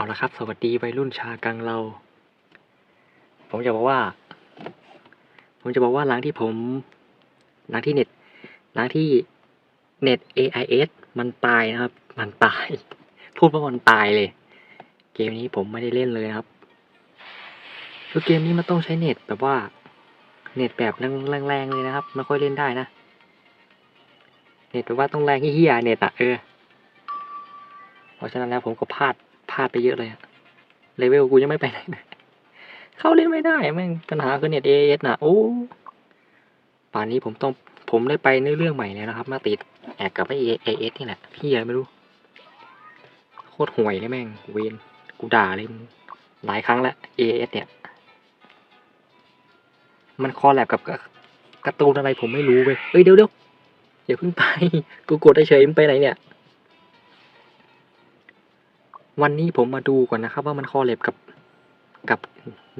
เอาละครับ สวัสดีวัยรุ่นชากังเรา ผมจะบอกว่า ผมจะบอกว่าหลังที่ผมหลังที่เน็ตหลังที่เน็ต AIS มันตายนะครับ มันตาย พูดว่ามันตายเลย เกมนี้ผมไม่ได้เล่นเลยครับคือเกมนี้มันต้องใช้เน็ตแบบว่า เน็ตแบบแรงๆเลยนะครับ ไม่ค่อยเล่นได้นะ เน็ตแบบว่าต้องแรงเฮี้ยเน็ตอะเออ เพราะฉะนั้นแล้วผมก็พลาด พลาดไปเยอะเลยอะเลเวลกูยังไม่ไปไหนเลยเข้าเล่นไม่ได้แม่งปัญหาคือเน็ตเอเอสน่ะโอ้ป่านนี้ผมต้องผมได้ไปเนื้อเรื่องใหม่แล้วนะครับ มาติดแอกกับไอเอเอสนี่แหละพี่อะไรไม่รู้ โคตรห่วยเลยแม่ง เวนกูด่าเลยมึงหลายครั้งแล้วเอเอสเนี่ย มันคอแลบกับการ์ตูนอะไรผมไม่รู้เว้ยเอ้ยเดี๋ยวเดี๋ยวอย่าเพิ่งไป กูกดเฉยมันไปไหนเนี่ย วันนี้ผมมาดูก่อนนะครับ ว่ามันคอเลแลบกับกับ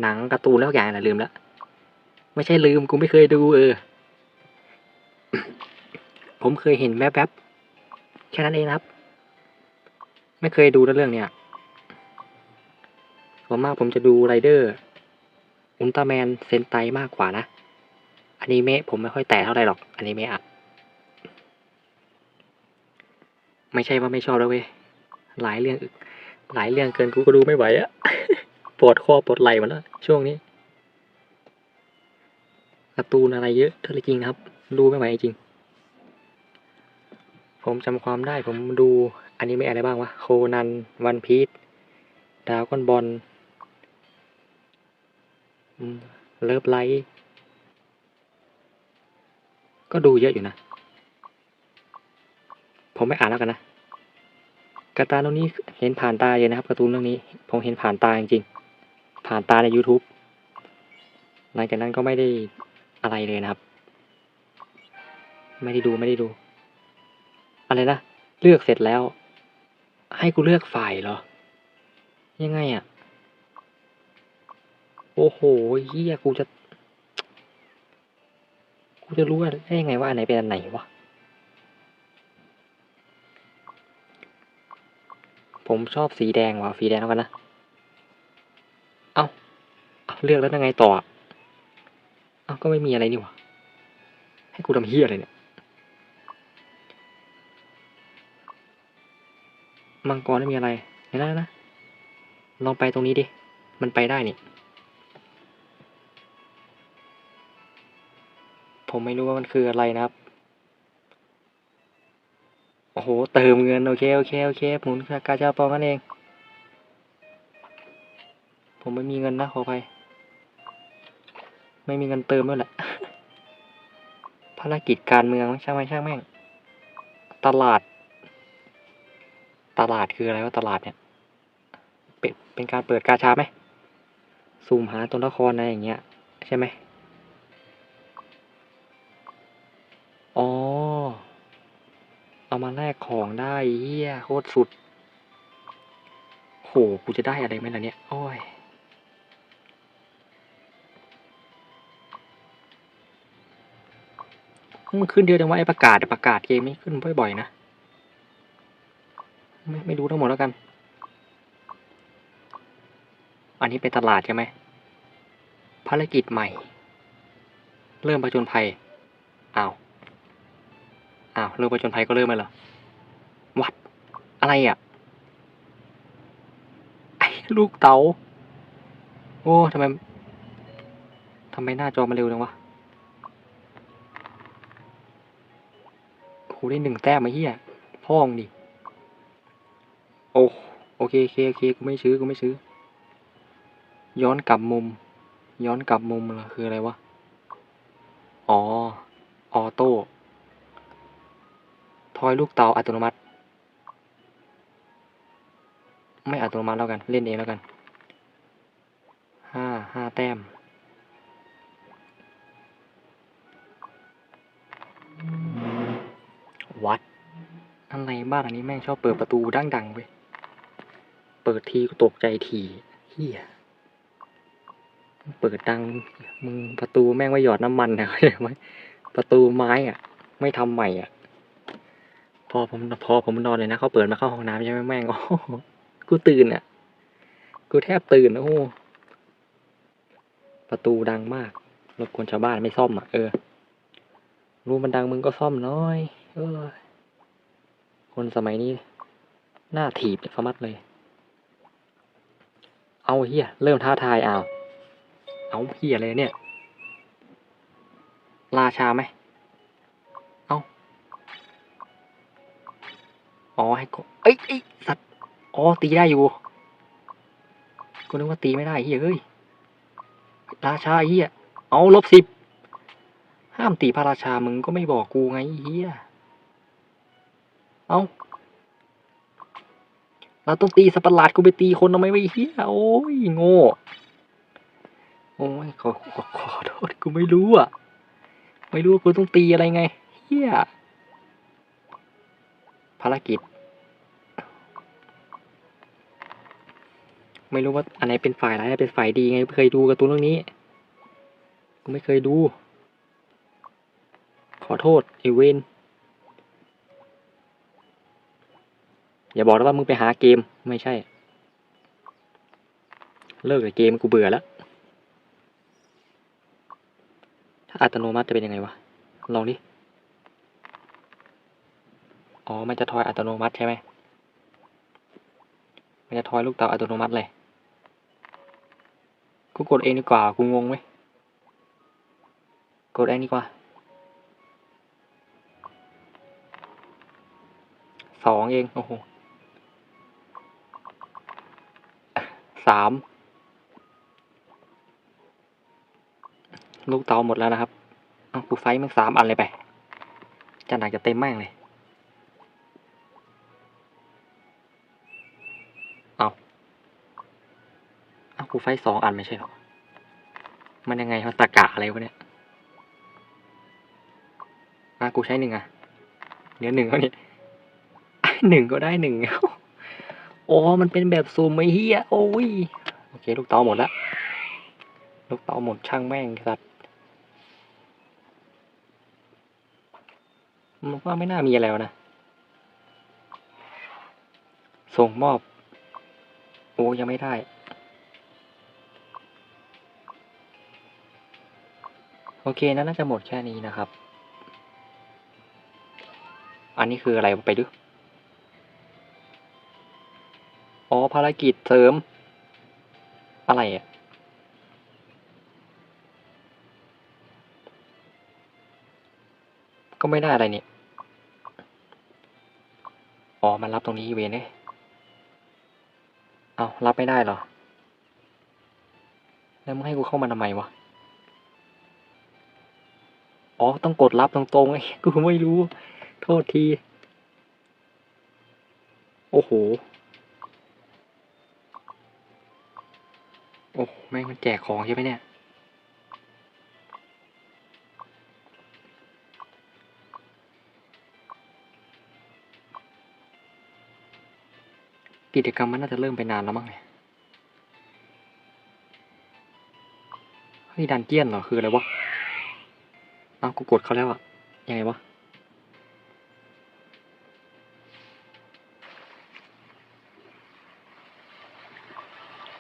หนังการ์ตูนแล้วอย่างนะลืมแล้วไม่ใช่ลืมกูไม่เคยดูเออ ผมเคยเห็นแวบๆแค่นั้นเองครับ ไม่เคยดูเรื่องเนี้ยส่วนมากผมจะดูไรเดอร์อุลตร้าแมนเซนไตมากกว่านะอนิเมะผมไม่ค่อยแตะเท่าไหร่หรอกอนิเมะอะไม่ใช่ว่าไม่ชอบแล้วเว้ยหลายเรื่อง หลายเรื่องเกินกูก็ดูไม่ไหวอะปวดคอปวดไหล่หมาแล้ว ช่วงนี้การ์ตูนอะไรเยอะเท่าจริงนะครับ ดูไม่ไหวจริง ผมจำความได้ผมดูอันิเมะอะไรบ้างวะ โคนัน วันพีชดาวก้อนบอลเลิฟไลท์ก็ดูเยอะอยู่นะ ผมไม่อ่านแล้วกันนะ การ์ตูนเรื่องนี้เห็นผ่านตาเลยนะครับการ์ตูนเรื่องนี้ ผมเห็นผ่านตาจริงๆผ่านตาใน YouTube หลังจากนั้นก็ไม่ได้อะไรเลยนะครับ ไม่ได้ดูไม่ได้ดู อะไรนะเลือกเสร็จแล้ว ให้กูเลือกฝ่ายเหรอ ยังไงอะ่ะ โอ้โหเฮียกูจะ กูจะรู้ได้ยังไงว่าอันไหนเป็นอันไหนวะ ผมชอบสีแดงว่ะสีแดงแล้วกันนะ เอาเอาเลือกแล้วยังไงต่อ เอาก็ไม่มีอะไรนี่หว่าให้กูทำเฮียอะไรเนี่ย มังกรไม่มีอะไรเห็นแล้นะ ลองไปตรงนี้ดิ มันไปได้นี่ ผมไม่รู้ว่ามันคืออะไรนะครับ โอ้โห เติมเงิน โอเค โอเค โอเค หมุนกาชาปองนั่นเอง ผมไม่มีเงินนะ ขออภัย ไม่มีเงินเติมด้วยแหละ ภารกิจการเมืองช่างไม่ช่างแม่ง ตลาด ตลาดคืออะไรว่าตลาดเนี่ย เป็นเป็นการเปิดกาชาไหม ซูมหาตัวละครอะไรอย่างเงี้ย ใช่ไหม มาแลกของได้เฮียโคตรสุด โห กูจะได้อะไรไหมล่ะเนี่ย โอ้ย มันขึ้นเดียวจังว่าไอ้ประกาศประกาศเกมนี้ขึ้นบ่อยๆนะ ไม่ไม่รู้ทั้งหมดแล้วกัน อันนี้เป็นตลาดใช่ไหม ภารกิจใหม่ เริ่มประจนภัย อ้าว อ้าวเริ่มประจนภัยก็เริ่มเลยเหรอวัดอะไรอะไอ้ลูกเต๋าโอ้ทำไมทำไมหน้าจอมันเร็วจังวะโหได้หนึ่งแต้มมาเฮียพ่องดิโอ้โอเคโอเคโอเคกูไม่ซื้อกูไม่ซื้อ ย้อนกลับมุม ย้อนกลับมุมเหรอคืออะไรวะ อ๋อ ออโต้ ทอยลูกเตาอัตโนมัติ ไม่อัตโนมัติแล้วกัน เล่นเองแล้วกันห้าห้าแต้ม วัดอะไรบ้านอันนี้แม่งชอบเปิดประตูดังๆเว้ยเปิดทีก็ตกใจทีเฮียเปิดดังมึงประตูแม่งไม่หยอดน้ำมันนะเข้าใจไหมประตูไม้อะ ไม่ทำใหม่อะ พอผมพอผมนอนเลยนะเขาเปิดมาเข้าห้องน้ำใช่ไหมแม่งโอ้กูตื่นอะ กูแทบตื่นโอ้ประตูดังมากรบกวนชาวบ้านไม่ซ่อมอะเออ รู้มันดังมึงก็ซ่อมน้อย เออ คนสมัยนี้หน้าถีบเนี่ยฟมัดเลย เอาเฮียเริ่มท้าทายเอา เอาเฮียอะไรเนี่ย ราชาไหม อ๋อให้กดเอ้ยเอ้ยสัตว์ อ๋อ ตีได้อยู่ กูนึกว่าตีไม่ได้เฮียเฮ้ย ราชาเฮียเอาลบสิบ ห้ามตีพระราชา มึงก็ไม่บอกกูไงเฮียเอาเราต้องตีสัตว์ปหลาดกูไปตีคนทำไมไอ้เฮียโอ้ยโง่ โอ้ยขอขอขอโทษกูไม่รู้อะ ไม่รู้ว่ากูต้องตีอะไรไงเฮียภารกิจ ไม่รู้ว่าอันไหนเป็นฝ่ายร้ายอันไหนเป็นฝ่ายดีไงไเคยดูการ์ตูนเรื่องนี้กูไม่เคยดู ขอโทษไอเวนอย่าบอกนะว่ามึงไปหาเกมไม่ใช่ เลิกกับเกมกูเบื่อแล้วถ้าอัตโนมัติจะเป็นยังไงวะลองดิอ๋อมันจะทอยอัตโนมัติใช่ไหมมันจะทอยลูกเต๋าอัตโนมัติเลย กูกดเองดีกว่า กูงงไหมกดเองดีกว่าสองเอง โอ้โหสามลูกเตาหมดแล้วนะครับ เอากูไฟมันสามอันเลยไปจานหนักจะเต็มแม่งเลย กูไฟสองอันไม่ใช่หรอ มันยังไงมันตะกะอะไรวะเนี่ยอะกูใช้หนึ่งอะเดี๋ยวหนึ่งเขานี่หนึ่งก็ได้หนึ่งโอ้มันเป็นแบบซูมไม่เฮียโอ้ยโอเค ลูกเตาหมดล้วลูกเตาหมดช่างแม่งสัตว์มันว่าไม่น่ามีอะไรแล้วนะ ส่งมอบ โอ้ยังไม่ได้ โอเคนะ่าจะหมดแค่นี้นะครับ อันนี้คืออะไรไปดูอ๋อภารกิจเสริม อะไรอะก็ไม่ได้อะไรเนี่ย อ๋อ มันรับตรงนี้เวนเนี่ยเอารับไม่ได้เหรอ แล้วมึงให้กูเข้ามาทำไมวะ อ๋อ ต้องกดรับตรงๆไงกูไม่รู้ โทษที โอ้โห โอ้โหแม่งมันแจกของใช่ไหมเนี่ย กิจกรรมมันน่าจะเริ่มไปนานแล้วมั้งเนี่ยเฮ้ยดันเจียนเหรอ คืออะไรวะากูกดเขาแล้วอะยังไงวะ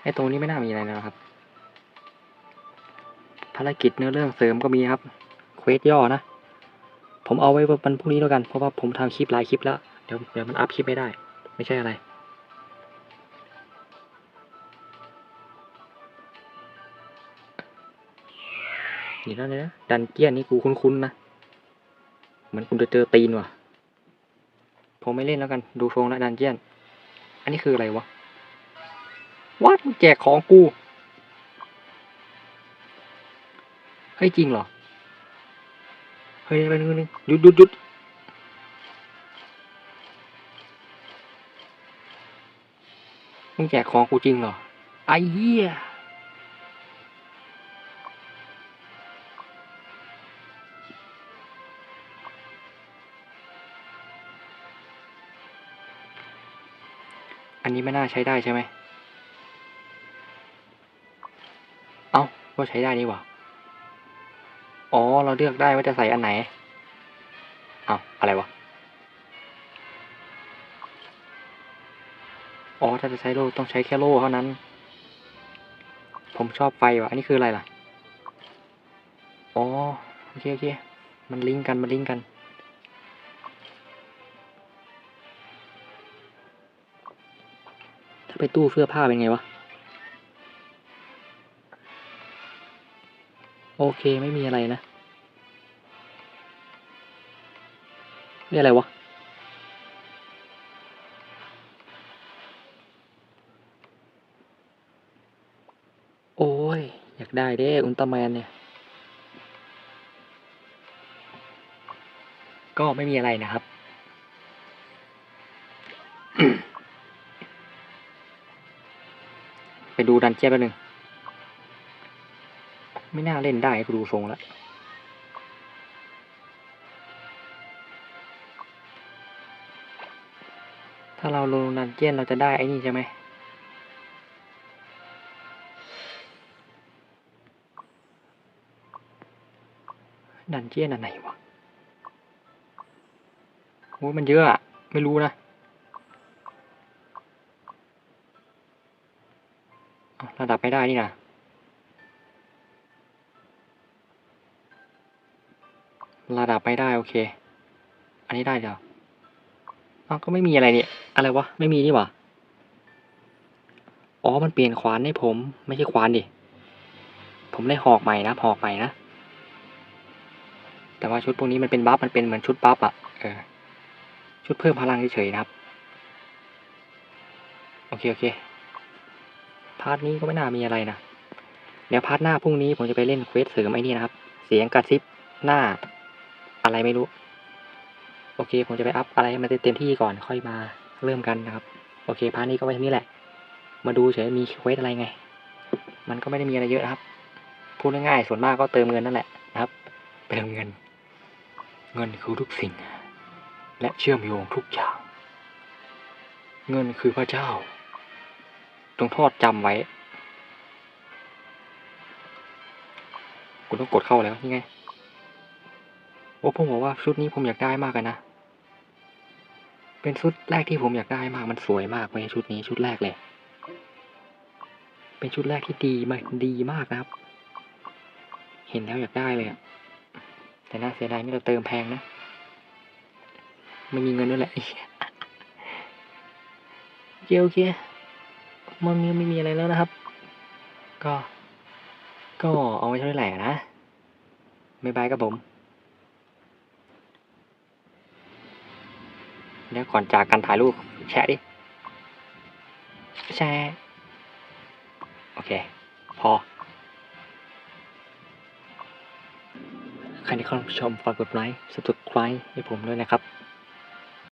ไอตรงนี้ไม่น่ามีอะไรนะครับ ภารกิจเนื้อเรื่องเสริมก็มีครับเควสย่อนะ ผมเอาไว้วันพรุ่งนี้แล้วกัน เพราะว่าผมทำคลิปหลายคลิปแล้ว เดี๋ยวเดี๋ยวมันอัพคลิปไม่ได้ ไม่ใช่อะไร นี่แล้วเนี่ยดันเจียนนี่กูคุ้นๆนะ เหมือนคุณจะเจอตีนว่ะ ผมไม่เล่นแล้วกัน ดูทรงแล้วดันเจียน อันนี้คืออะไรวะ วัดมึงแจกของกู เฮ้ยจริงเหรอ เฮ้ยไปนึงนึงหยุดหยุดหยุดมึงแจกของกูจริงเหรอ ไอ้เหี้ย นี้ไม่น่าใช้ได้ใช่ไหม เอ้าก็ใช้ได้นี่หว่า อ๋อ เราเลือกได้ว่าจะใส่อันไหน เอ้าอะไรวะ อ๋อ ถ้าจะใช้โล่ต้องใช้แค่โล่เท่านั้น ผมชอบไฟว่ะ อันนี้คืออะไรล่ะ อ๋อ โอเคโอเค มันลิงก์กัน มันลิงก์กัน ไปตู้เสื้อผ้าเป็นไงวะ โอเคไม่มีอะไรนะเรียกอะไรวะ โอ้ย อยากได้เด้อุลตร้าแมนเนี่ย ก็ไม่มีอะไรนะครับ ดูดันเจียนแป๊บนึง ไม่น่าเล่นได้กูดูทรงแล้วถ้าเราลงดันเจียนเราจะได้ไอ้นี่ใช่ไหมดันเจียนอันไหนวะโอ้มันเยอะอะไม่รู้นะ ระดับไม่ได้นี่นะระดับไม่ได้โอเค อันนี้ได้เดี๋ยวอ้าวก็ไม่มีอะไรเนี่ย อะไรวะ ไม่มีนี่หว่า อ๋อ มันเปลี่ยนขวานให้ผม ไม่ใช่ขวานดิ ผมได้หอกใหม่นะ หอกใหม่นะ แต่ว่าชุดพวกนี้มันเป็นบัฟ มันเป็นเหมือนชุดบัฟอะเออ ชุดเพิ่มพลังเฉยๆนะครับ โอเค โอเค พาร์ทนี้ก็ไม่น่ามีอะไรนะเดี๋ยวพาร์ทหน้าพรุ่งนี้ผมจะไปเล่นเควสเสริมไอ้นี่นะครับ เสียงกระซิบหน้า อะไรไม่รู้ โอเค ผมจะไปอัพอะไรให้มันเต็มที่ก่อนค่อยมาเริ่มกันนะครับ โอเคพาร์ทนี้ก็ไว้เท่นี้แหละ มาดูเฉยมีเควสอะไรไง มันก็ไม่ได้มีอะไรเยอะนะครับพูดง่ายๆส่วนมากก็เติมเงินนั่นแหละนะครับไปเติมเงิน เงินคือทุกสิ่ง และเชื่อมโยงทุกอย่าง เงินคือพระเจ้า จงทอดจำไว้คุณต้องกดเข้าแล้วนี่ไง โอ้ผมบอกว่าชุดนี้ผมอยากได้มากเลยนะ เป็นชุดแรกที่ผมอยากได้มากมันสวยมากเลยชุดนี้ชุดแรกเลย เป็นชุดแรกที่ดีมากดีมากนะครับ เห็นแล้วอยากได้เลยอะแต่น่าเสียดายไม่เราเติมแพงนะไม่มีเงินด้วยแหละโอเคโอเค มันไม่มีอะไรแล้วนะครับ ก็ ก็เอาไว้เท่าไหร่อะนะบ๊ายบายครับผมเดี๋ยวก่อนจากกันถ่ายรูปแชะดิ แชะโอเค พอ ใครที่เข้ามาชมฝากกดไลค์ subscribe ให้ผมด้วยนะครับ